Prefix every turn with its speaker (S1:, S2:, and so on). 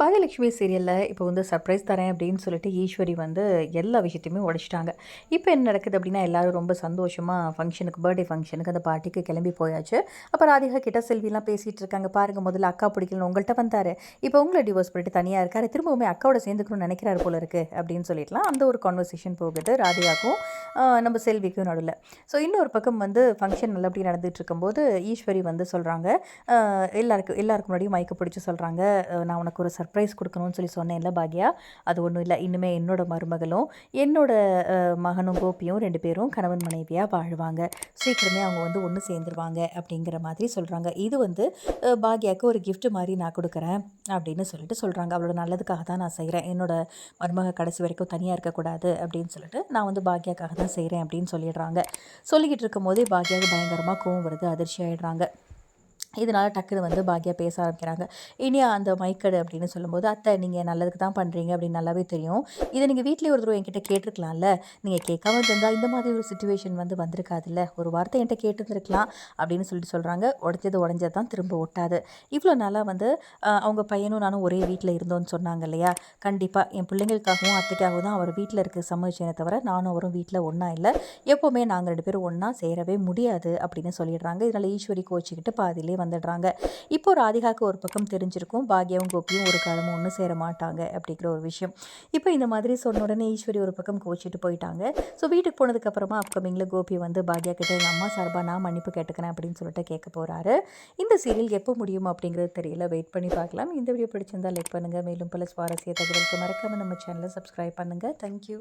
S1: பாகியலட்சுமி சீரியலில் இப்போ வந்து சர்ப்ரைஸ் தரேன் அப்படின்னு சொல்லிட்டு ஈஸ்வரி வந்து எல்லா விஷயத்தையுமே உடைச்சிட்டாங்க. இப்போ என்ன நடக்குது அப்படின்னா எல்லாரும் ரொம்ப சந்தோஷமாக ஃபங்க்ஷனுக்கு பர்த்டே ஃபங்க்ஷனுக்கு அந்த பார்ட்டிக்கு கிளம்பி போயாச்சு. அப்போ ராதிகா கிட்ட செல்விலாம் பேசிகிட்டு இருக்காங்க. பாருங்கள் முதல்ல அக்கா பிடிக்கலன்னு உங்கள்கிட்ட வந்தார். இப்போ உங்களை டிவோர்ஸ் பண்ணிட்டு தனியாக இருக்காரு. திரும்பவுமே அக்காவோட சேர்ந்துக்கணும்னு நினைக்கிறார் போல இருக்குது அப்படின்னு சொல்லிட்டுலாம் அந்த ஒரு கான்வர்சேஷன் போகுது ராதிகாக்கும் நம்ம செல்விக்கும் நடுவில். ஸோ இன்னொரு பக்கம் வந்து ஃபங்க்ஷன் நல்லபடி நடந்துகிட்டு இருக்கும்போது ஈஸ்வரி வந்து சொல்கிறாங்க எல்லாருக்கும் எல்லாருக்கும் முன்னாடியும் மயக்க பிடிச்சி சொல்கிறாங்க நான் உனக்கு ஒரு சர்ப்ரைஸ் கொடுக்கணும்னு சொல்லி சொன்னேன்ல பாக்யா. அது ஒன்றும் இல்லை. இன்னுமே என்னோட மருமகளும் என்னோட மகனும் கோபியும் ரெண்டு பேரும் கணவன் மனைவியாக வாழ்வாங்க. சீக்கிரமே அவங்க வந்து ஒன்று சேர்ந்துருவாங்க அப்படிங்கிற மாதிரி சொல்கிறாங்க இது வந்து பாக்யாவுக்கு ஒரு கிஃப்ட் மாதிரி நான் கொடுக்குறேன் அப்படின்னு சொல்லிட்டு சொல்கிறாங்க அவளோட நல்லதுக்காக தான் நான் செய்கிறேன் என்னோட மருமக கடைசி வரைக்கும் தனியாக இருக்கக்கூடாது அப்படின்னு சொல்லிட்டு நான் வந்து பாக்யாக்காக தான் செய்கிறேன் அப்படின்னு சொல்லிடுறாங்க. சொல்லிக்கிட்டு இருக்கும் போதே பாக்யாவுக்கு பயங்கரமாக கோவம் வருது அதிர்ச்சி ஆகிடுறாங்க இதனால் டக்குனு வந்து பாக்யா பேச ஆரம்பிக்கிறாங்க. இனியா அந்த மைக்கடு அப்படின்னு சொல்லும்போது அத்தை நீங்கள் நல்லதுக்கு தான் பண்ணுறீங்க அப்படின்னு நல்லாவே தெரியும். இதை நீங்கள் வீட்டிலே ஒரு தடவை என்கிட்ட கேட்டிருக்கலாம்ல? நீங்கள் கேட்காம இருந்தால் இந்த மாதிரி ஒரு சுச்சுவேஷன் வந்து வந்திருக்காதுல்ல? ஒரு வார்த்தை என்கிட்ட கேட்டுருந்துருக்கலாம் அப்படின்னு சொல்லிட்டு சொல்கிறாங்க உடஞ்சது உடஞ்சது தான் திரும்ப ஒட்டாது. இவ்வளோ நாளாக வந்து அவங்க பையனும் நானும் ஒரே வீட்டில் இருந்தோம்னு சொன்னாங்க இல்லையா? கண்டிப்பாக என் பிள்ளைங்களுக்காகவும் அத்தைக்காகவும் தான் அவர் வீட்டில் இருக்க சம்மதிச்சேனே தவிர நானும் அவரும் வீட்டில் ஒன்றா இல்லை. எப்போவுமே நாங்கள் ரெண்டு பேரும் ஒன்றா சேரவே முடியாது அப்படின்னு சொல்லிடுறாங்க. இதனால் ஈஸ்வரி கோச்சிக்கிட்டு பாதியிலே வந்துடுறாங்க. இப்போ ராதிகாவுக்கு ஒரு பக்கம் தெரிஞ்சிருக்கும் பாக்யாவும் கோபியும் ஒரு காலமும் ஒன்று சேர மாட்டாங்க அப்படிங்கிற ஒரு விஷயம். இப்போ இந்த மாதிரி சொன்ன உடனே ஈஸ்வரி ஒரு பக்கம் கோச்சிட்டு போயிட்டாங்க. ஸோ வீட்டுக்கு போனதுக்கப்புறமா அப்கமிங்கில் கோபி வந்து பாக்யா கிட்ட எங்கள் அம்மா சார்பாக நான் மன்னிப்பு கேட்டுக்கிறேன் அப்படின்னு சொல்லிட்டு கேட்க போகிறாரு இந்த சீரியல் எப்போ முடியும் அப்படிங்கிறது தெரியல. வெயிட் பண்ணி பார்க்கலாம். இந்த வீடியோ பிடிச்சிருந்தா லைக் பண்ணுங்கள் மேலும் பல சுவாரஸ்ய தகவலுக்கு மறக்காமல் நம்ம சேனலை சப்ஸ்கிரைப் பண்ணுங்கள் தேங்க்யூ